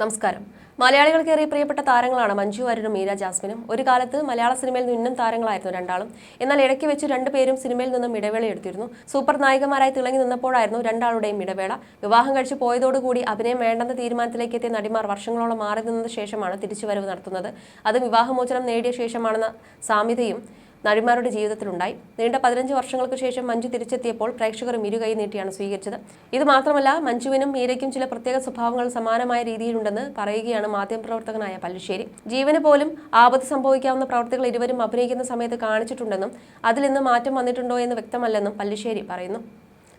നമസ്കാരം. മലയാളികൾക്കേറെ പ്രിയപ്പെട്ട താരങ്ങളാണ് മഞ്ജു വാര്യരും മീര ജാസ്മിനും. ഒരു കാലത്ത് മലയാള സിനിമയിൽ നിന്നും താരങ്ങളായിരുന്നു രണ്ടാളും. എന്നാൽ ഇടയ്ക്ക് വെച്ച് രണ്ടുപേരും സിനിമയിൽ നിന്നും ഇടവേള എടുത്തിരുന്നു. സൂപ്പർ നായികമാരായി തിളങ്ങി നിന്നപ്പോഴായിരുന്നു രണ്ടാളുടെയും ഇടവേള. വിവാഹം കഴിച്ച് പോയതോടുകൂടി അഭിനയം വേണ്ടെന്ന തീരുമാനത്തിലേക്ക് എത്തിയ നടിമാർ വർഷങ്ങളോളം മാറി നിന്ന ശേഷമാണ് തിരിച്ചുവരവ് നടത്തുന്നത്. അത് വിവാഹമോചനം നേടിയ ശേഷമാണെന്ന സാമ്യതയും നടിമാരുടെ ജീവിതത്തിലുണ്ടായി. നീണ്ട പതിനഞ്ച് വർഷങ്ങൾക്ക് ശേഷം മഞ്ജു തിരിച്ചെത്തിയപ്പോൾ പ്രേക്ഷകർ ഇരുകൈ നീട്ടിയാണ് സ്വീകരിച്ചത്. ഇത് മാത്രമല്ല മഞ്ജുവിനും മീരയ്ക്കും ചില പ്രത്യേക സ്വഭാവങ്ങൾ സമാനമായ രീതിയിലുണ്ടെന്ന് പറയുകയാണ് മാധ്യമപ്രവർത്തകനായ പല്ലുശ്ശേരി. ജീവന് പോലും ആപത്ത് സംഭവിക്കാവുന്ന പ്രവർത്തികൾ ഇരുവരും അഭിനയിക്കുന്ന സമയത്ത് കാണിച്ചിട്ടുണ്ടെന്നും അതിൽ നിന്ന് മാറ്റം വന്നിട്ടുണ്ടോ എന്ന് വ്യക്തമല്ലെന്നും പല്ലുശ്ശേരി പറയുന്നു.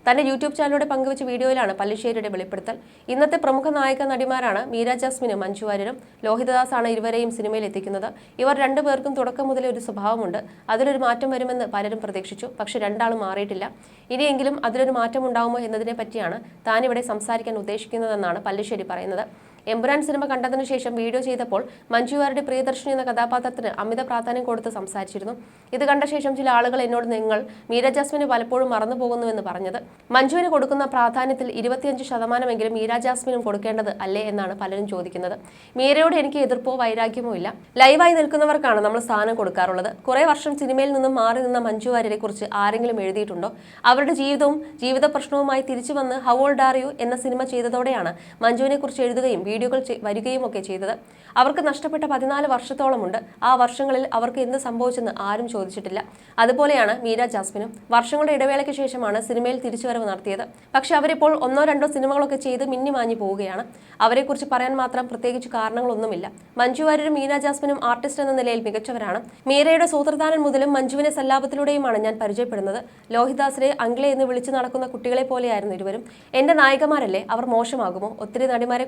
തന്റെ യൂട്യൂബ് ചാനലിലൂടെ പങ്കുവച്ച വീഡിയോയിലാണ് പല്ലിശ്ശേരിയുടെ വെളിപ്പെടുത്തൽ. ഇന്നത്തെ പ്രമുഖ നായക നടിമാരാണ് മീര ജാസ്മിനും മഞ്ജു വാര്യരും. ലോഹിതദാസാണ് ഇരുവരെയും സിനിമയിൽ എത്തിക്കുന്നത്. ഇവർ രണ്ടുപേർക്കും തുടക്കം മുതലേ ഒരു സ്വഭാവമുണ്ട്. അതിലൊരു മാറ്റം വരുമെന്ന് പലരും പ്രതീക്ഷിച്ചു. പക്ഷെ രണ്ടാളും മാറിയിട്ടില്ല. ഇനിയെങ്കിലും അതിലൊരു മാറ്റം ഉണ്ടാവുമോ എന്നതിനെ പറ്റിയാണ് താനിവിടെ സംസാരിക്കാൻ ഉദ്ദേശിക്കുന്നതെന്നാണ് പല്ലിശ്ശേരി പറയുന്നത്. എമ്പുരാൻ സിനിമ കണ്ടതിനു ശേഷം വീഡിയോ ചെയ്തപ്പോൾ മഞ്ജുവാരുടെ പ്രിയദർശിനി എന്ന കഥാപാത്രത്തിന് അമിത പ്രാധാന്യം കൊടുത്ത് സംസാരിച്ചിരുന്നു. ഇത് കണ്ട ശേഷം ചില ആളുകൾ എന്നോട് നിങ്ങൾ മീര ജാസ്മിനെ പലപ്പോഴും മറന്നു പോകുന്നുവെന്ന് പറഞ്ഞത്. മഞ്ജുവിന് കൊടുക്കുന്ന പ്രാധാന്യത്തിൽ ഇരുപത്തിയഞ്ച് ശതമാനമെങ്കിലും മീര ജാസ്മിനും കൊടുക്കേണ്ടത് അല്ലേ എന്നാണ് പലരും ചോദിക്കുന്നത്. മീരയോട് എനിക്ക് എതിർപ്പോ വൈരാഗ്യമോ ഇല്ല. ലൈവായി നിൽക്കുന്നവർക്കാണ് നമ്മൾ സ്ഥാനം കൊടുക്കാറുള്ളത്. കുറെ വർഷം സിനിമയിൽ നിന്നും മാറി നിന്ന മഞ്ജു വാര്യരെ കുറിച്ച് ആരെങ്കിലും എഴുതിയിട്ടുണ്ടോ? അവരുടെ ജീവിതവും ജീവിത പ്രശ്നവുമായി തിരിച്ചു വന്ന് ഹൗ ഓൾഡ് ആർ യു എന്ന സിനിമ ചെയ്തതോടെയാണ് മഞ്ജുവിനെ കുറിച്ച് എഴുതുകയും വീഡിയോകൾ വരികയും ഒക്കെ ചെയ്തത്. അവർക്ക് നഷ്ടപ്പെട്ട പതിനാല് വർഷത്തോളമുണ്ട്. ആ വർഷങ്ങളിൽ അവർക്ക് എന്ത് സംഭവിച്ചെന്ന് ആരും ചോദിച്ചിട്ടില്ല. അതുപോലെയാണ് മീര ജാസ്മിനും വർഷങ്ങളുടെ ഇടവേളയ്ക്ക് ശേഷമാണ് സിനിമയിൽ തിരിച്ചുവരവ് നടത്തിയത്. പക്ഷെ അവരിപ്പോൾ ഒന്നോ രണ്ടോ സിനിമകളൊക്കെ ചെയ്ത് മിന്നിമാഞ്ഞു പോവുകയാണ്. അവരെക്കുറിച്ച് പറയാൻ മാത്രം പ്രത്യേകിച്ച് കാരണങ്ങളൊന്നുമില്ല. മഞ്ജു വാര്യരും മീന ജാസ്മിനും ആർട്ടിസ്റ്റ് എന്ന നിലയിൽ മികച്ചവരാണ്. മീരയുടെ സൂത്രധാരൻ മുതലും മഞ്ജുവിനെ സല്ലാപത്തിലൂടെയുമാണ് ഞാൻ പരിചയപ്പെടുന്നത്. ലോഹിദാസിനെ അങ്കിളെ എന്ന് വിളിച്ചു നടക്കുന്ന കുട്ടികളെ പോലെയായിരുന്നു ഇരുവരും. എന്റെ നായകമാരല്ലേ അവർ മോശമാകുമോ? ഒത്തിരി നടിമാരെ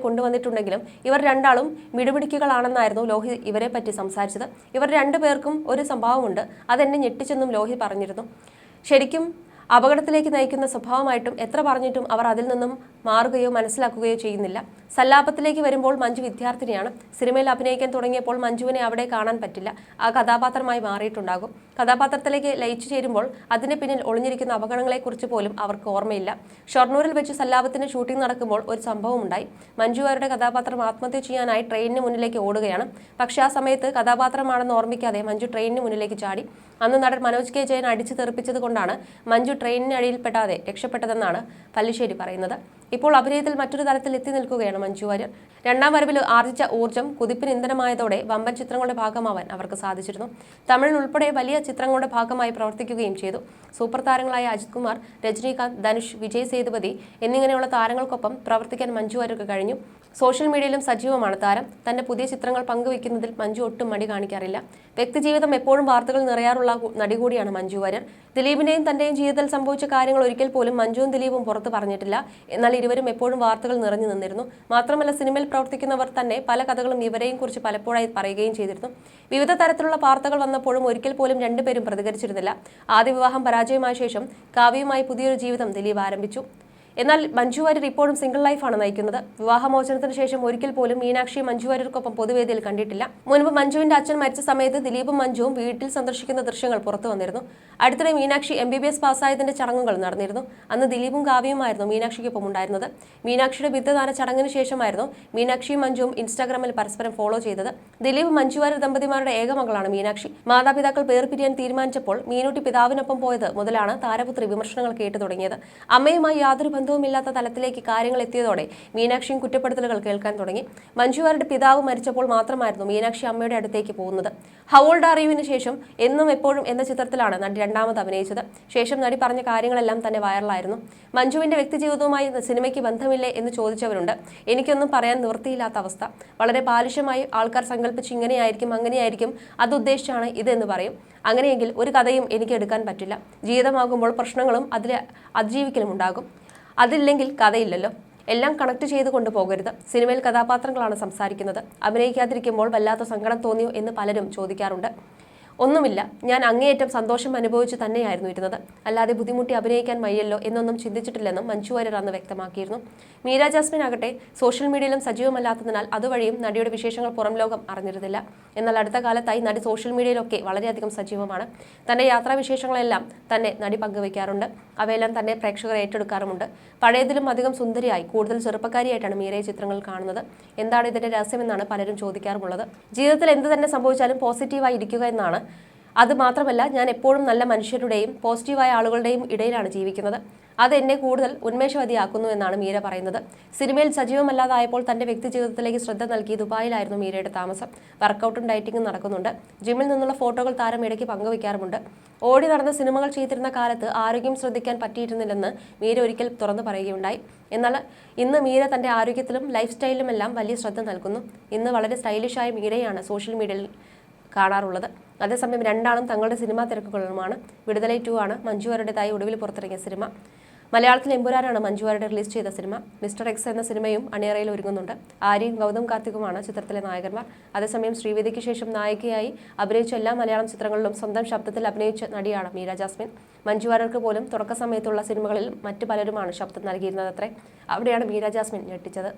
കൊണ്ടുവന്നിട്ടുണ്ടെങ്കിലും ഇവർ രണ്ടാളും മിടുമിടുക്കികളാണെന്നായിരുന്നു ലോഹി ഇവരെ പറ്റി സംസാരിച്ചത്. ഇവർ രണ്ടുപേർക്കും ഒരു സംഭവമുണ്ട് അതെന്നെ ഞെട്ടിച്ചെന്നും ലോഹി പറഞ്ഞിരുന്നു. ശരിക്കും അപകടത്തിലേക്ക് നയിക്കുന്ന സ്വഭാവമായിട്ടും എത്ര പറഞ്ഞിട്ടും അവർ അതിൽ നിന്നും മാറുകയോ മനസ്സിലാക്കുകയോ ചെയ്യുന്നില്ല. സല്ലാപത്തിലേക്ക് വരുമ്പോൾ മഞ്ജു വിദ്യാർത്ഥിനിയാണ്. സിനിമയിൽ അഭിനയിക്കാൻ തുടങ്ങിയപ്പോൾ മഞ്ജുവിനെ അവിടെ കാണാൻ പറ്റില്ല. ആ കഥാപാത്രമായി മാറിയിട്ടുണ്ടാകും. കഥാപാത്രത്തിലേക്ക് ലയിച്ചു ചേരുമ്പോൾ അതിന് പിന്നിൽ ഒളിഞ്ഞിരിക്കുന്ന അപകടങ്ങളെക്കുറിച്ച് പോലും അവർക്ക് ഓർമ്മയില്ല. ഷൊർണൂരിൽ വെച്ച് സല്ലാപത്തിന് ഷൂട്ടിംഗ് നടക്കുമ്പോൾ ഒരു സംഭവം ഉണ്ടായി. മഞ്ജുവാരുടെ കഥാപാത്രം ആത്മഹത്യ ചെയ്യാനായി ട്രെയിനിന് മുന്നിലേക്ക് ഓടുകയാണ്. പക്ഷേ ആ സമയത്ത് കഥാപാത്രമാണെന്ന് ഓർമ്മിക്കാതെ മഞ്ജു ട്രെയിനിന് മുന്നിലേക്ക് ചാടി. അന്ന് നടൻ മനോജ് കെ ജയൻ അടിച്ചു തെറിപ്പിച്ചത് കൊണ്ടാണ് മഞ്ജു ട്രെയിനിന് അടിയിൽപ്പെടാതെ രക്ഷപ്പെട്ടതെന്നാണ് പല്ലിശ്ശേരി പറയുന്നത്. ഇപ്പോൾ അഭിനയത്തിൽ മറ്റൊരു തലത്തിൽ എത്തി നിൽക്കുകയാണ് മഞ്ജു വാര്യർ. രണ്ടാം വരവിൽ ആർജിച്ച ഊർജം കുതിപ്പിന് ഇന്ധനമായതോടെ വമ്പൻ ചിത്രങ്ങളുടെ ഭാഗമാവാൻ അവർക്ക് സാധിച്ചിരുന്നു. തമിഴിൽ ഉൾപ്പെടെ വലിയ ചിത്രങ്ങളുടെ ഭാഗമായി പ്രവർത്തിക്കുകയും ചെയ്തു. സൂപ്പർ താരങ്ങളായ അജിത് കുമാർ രജനീകാന്ത് ധനുഷ് വിജയ് സേതുപതി എന്നിങ്ങനെയുള്ള താരങ്ങൾക്കൊപ്പം പ്രവർത്തിക്കാൻ മഞ്ജു വാര്യർക്ക് കഴിഞ്ഞു. സോഷ്യൽ മീഡിയയിലും സജീവമാണ് താരം. തന്റെ പുതിയ ചിത്രങ്ങൾ പങ്കുവയ്ക്കുന്നതിൽ മഞ്ജു ഒട്ടും മടി കാണിക്കാറില്ല. വ്യക്തിജീവിതം എപ്പോഴും വാർത്തകൾ നിറയാറുള്ള നടി കൂടിയാണ് മഞ്ജു വാര്യർ. ദിലീപിന്റെയും തന്റെയും ജീവിതത്തിൽ സംഭവിച്ച കാര്യങ്ങൾ ഒരിക്കൽ പോലും മഞ്ജുവും ദിലീപും പുറത്തു പറഞ്ഞിട്ടില്ല. എന്നാൽ ഇരുവരും എപ്പോഴും വാർത്തകൾ നിറഞ്ഞു നിന്നിരുന്നു. മാത്രമല്ല സിനിമയിൽ പ്രവർത്തിക്കുന്നവർ തന്നെ പല കഥകളും ഇവരെയും കുറിച്ച് പലപ്പോഴായി പറയുകയും ചെയ്തിരുന്നു. വിവിധ തരത്തിലുള്ള വാർത്തകൾ വന്നപ്പോഴും ഒരിക്കൽ പോലും രണ്ടുപേരും പ്രതികരിച്ചിരുന്നില്ല. ആദ്യ വിവാഹം പരാജയമായ ശേഷം കാവ്യയുമായി പുതിയൊരു ജീവിതം ദിലീപ് ആരംഭിച്ചു. എന്നാൽ മഞ്ജു വാര്യർ ഇപ്പോഴും സിംഗിൾ ലൈഫാണ് നയിക്കുന്നത്. വിവാഹമോചനത്തിന് ശേഷം ഒരിക്കൽ പോലും മീനാക്ഷി മഞ്ജു വാര്യർക്കൊപ്പം പൊതുവേദിയിൽ കണ്ടിട്ടില്ല. മുൻപ് മഞ്ജുവിന്റെ അച്ഛൻ മരിച്ച സമയത്ത് ദിലീപും മഞ്ജുവും വീട്ടിൽ സന്ദർശിക്കുന്ന ദൃശ്യങ്ങൾ പുറത്തു വന്നിരുന്നു. അടുത്തിടെ Meenakshi M B B S പാസ്സായതിന്റെ ചടങ്ങുകൾ നടന്നിരുന്നു. അന്ന് ദിലീപും കാവ്യയുമായിരുന്നു മീനാക്ഷിക്കൊപ്പം ഉണ്ടായിരുന്നത്. മീനാക്ഷിയുടെ ബിരുദദാന ചടങ്ങിന് ശേഷമായിരുന്നു മീനാക്ഷിയും മഞ്ജുവും ഇൻസ്റ്റാഗ്രാമിൽ പരസ്പരം ഫോളോ ചെയ്തത്. ദിലീപ് മഞ്ജു വാര്യർ ദമ്പതിമാരുടെ ഏക മകളാണ് മീനാക്ഷി. മാതാപിതാക്കൾ വേർപിരിയാൻ തീരുമാനിച്ചപ്പോൾ മീനൂട്ടി പിതാവിനൊപ്പം പോയത് മുതലാണ് താരപുത്രി വിമർശനങ്ങൾ കേട്ടു തുടങ്ങിയത്. അമ്മയുമായി യാതൊരു ബന്ധവുമില്ലാത്ത തലത്തിലേക്ക് കാര്യങ്ങൾ എത്തിയതോടെ മീനാക്ഷിയും കുറ്റപ്പെടുത്തലുകൾ കേൾക്കാൻ തുടങ്ങി. മഞ്ജുവാരുടെ പിതാവ് മരിച്ചപ്പോൾ മാത്രമായിരുന്നു മീനാക്ഷി അമ്മയുടെ അടുത്തേക്ക് പോകുന്നത്. ഹൗൾഡ് അറിയുവിന് ശേഷം എന്നും എപ്പോഴും എന്ന ചിത്രത്തിലാണ് നടി രണ്ടാമത് അഭിനയിച്ചത്. ശേഷം നടി പറഞ്ഞ കാര്യങ്ങളെല്ലാം തന്നെ വൈറലായിരുന്നു. മഞ്ജുവിന്റെ വ്യക്തിജീവിതവുമായി സിനിമയ്ക്ക് ബന്ധമില്ലേ എന്ന് ചോദിച്ചവരുണ്ട്. എനിക്കൊന്നും പറയാൻ നിവൃത്തിയില്ലാത്ത അവസ്ഥ. വളരെ ബാലിഷ്യമായി ആൾക്കാർ സങ്കല്പിച്ച് ഇങ്ങനെയായിരിക്കും അങ്ങനെയായിരിക്കും അത് ഉദ്ദേശിച്ചാണ് ഇതെന്ന് പറയും. അങ്ങനെയെങ്കിൽ ഒരു കഥയും എനിക്ക് എടുക്കാൻ പറ്റില്ല. ജീവിതമാകുമ്പോൾ പ്രശ്നങ്ങളും അതിൽ അതിജീവിക്കലും ഉണ്ടാകും. അതില്ലെങ്കിൽ കഥയില്ലല്ലോ. എല്ലാം കണക്ട് ചെയ്ത് കൊണ്ടുപോകരുത് സിനിമയിൽ കഥാപാത്രങ്ങളാണ് സംസാരിക്കുന്നത്. അഭിനയിക്കാതിരിക്കുമ്പോൾ വല്ലാത്ത സങ്കടം തോന്നിയോ എന്ന് പലരും ചോദിക്കാറുണ്ട്. ഒന്നുമില്ല. ഞാൻ അങ്ങേയറ്റം സന്തോഷം അനുഭവിച്ചു തന്നെയായിരുന്നു ഇരുന്നത്. അല്ലാതെ ബുദ്ധിമുട്ടി അഭിനയിക്കാൻ വയ്യല്ലോ എന്നൊന്നും ചിന്തിച്ചിട്ടില്ലെന്നും മഞ്ജു വാര്യർ അന്ന് വ്യക്തമാക്കിയിരുന്നു. മീര ജാസ്മിൻ ആകട്ടെ സോഷ്യൽ മീഡിയയിലും സജീവമല്ലാത്തതിനാൽ അതുവഴിയും നടിയുടെ വിശേഷങ്ങൾ പുറം ലോകം അറിഞ്ഞിരുന്നില്ല. എന്നാൽ അടുത്ത കാലത്തായി നടി സോഷ്യൽ മീഡിയയിലൊക്കെ വളരെയധികം സജീവമാണ്. തന്റെ യാത്രാവിശേഷങ്ങളെല്ലാം തന്നെ നടി പങ്കുവയ്ക്കാറുണ്ട്. അവയെല്ലാം തന്നെ പ്രേക്ഷകർ ഏറ്റെടുക്കാറുമുണ്ട്. പഴയതിലും അധികം സുന്ദരിയായി കൂടുതൽ ചെറുപ്പക്കാരിയായിട്ടാണ് മീരയെ ചിത്രങ്ങൾ കാണുന്നത്. എന്താണ് ഇതിന്റെ രഹസ്യമെന്നാണ് പലരും ചോദിക്കാറുമുള്ളത്. ജീവിതത്തിൽ എന്ത് തന്നെ സംഭവിച്ചാലും പോസിറ്റീവായി ഇരിക്കുക എന്നാണ് അത് മാത്രമല്ല ഞാൻ എപ്പോഴും നല്ല മനുഷ്യരുടെയും പോസിറ്റീവായ ആളുകളുടെയും ഇടയിലാണ് ജീവിക്കുന്നത്. അത് എന്നെ കൂടുതൽ ഉന്മേഷവതിയാക്കുന്നു എന്നാണ് മീര പറയുന്നത്. സിനിമയിൽ സജീവമല്ലാതായപ്പോൾ തന്റെ വ്യക്തി ജീവിതത്തിലേക്ക് ശ്രദ്ധ നൽകി ദുബായിലായിരുന്നു മീരയുടെ താമസം. വർക്കൗട്ടും ഡയറ്റിങ്ങും നടക്കുന്നുണ്ട്. ജിമ്മിൽ നിന്നുള്ള ഫോട്ടോകൾ താരം ഇടയ്ക്ക് പങ്കുവയ്ക്കാറുമുണ്ട്. ഓടി നടന്ന സിനിമകൾ ചെയ്തിരുന്ന കാലത്ത് ആരോഗ്യം ശ്രദ്ധിക്കാൻ പറ്റിയിരുന്നില്ലെന്ന് മീര ഒരിക്കൽ തുറന്നു പറയുകയുണ്ടായി. എന്നാൽ ഇന്ന് മീര തന്റെ ആരോഗ്യത്തിലും ലൈഫ് സ്റ്റൈലിലുമെല്ലാം വലിയ ശ്രദ്ധ നൽകുന്നു. ഇന്ന് വളരെ സ്റ്റൈലിഷായ മീരയാണ് സോഷ്യൽ മീഡിയയിൽ കാണാറുള്ളത്. അതേസമയം രണ്ടാളും തങ്ങളുടെ സിനിമാ തിരക്കുകളുമാണ് വിടുതലൈ ടു ആണ് മഞ്ജു വാര്യരുടേതായി ഒടുവിൽ പുറത്തിറങ്ങിയ സിനിമ. മലയാളത്തിൽ എമ്പുരാനാണ് മഞ്ജു വാര്യർ റിലീസ് ചെയ്ത സിനിമ. മിസ്റ്റർ എക്സ് എന്ന സിനിമയും അണിയറയിൽ ഒരുങ്ങുന്നുണ്ട്. ആര്യയും ഗൗതം കാർത്തികുമാണ് ചിത്രത്തിലെ നായകന്മാർ. അതേസമയം ശ്രീവേദിക്ക് ശേഷം നായികയായി അഭിനയിച്ച എല്ലാ മലയാളം ചിത്രങ്ങളിലും സ്വന്തം ശബ്ദത്തിൽ അഭിനയിച്ച നടിയാണ് മീര ജാസ്മിൻ. മഞ്ജു വാര്യർക്ക് പോലും തുടക്ക സമയത്തുള്ള സിനിമകളിൽ മറ്റു പലരുമാണ് ശബ്ദം നൽകിയിരുന്നതത്രേ. അവിടെയാണ് മീര ജാസ്മിൻ ഞെട്ടിച്ചത്.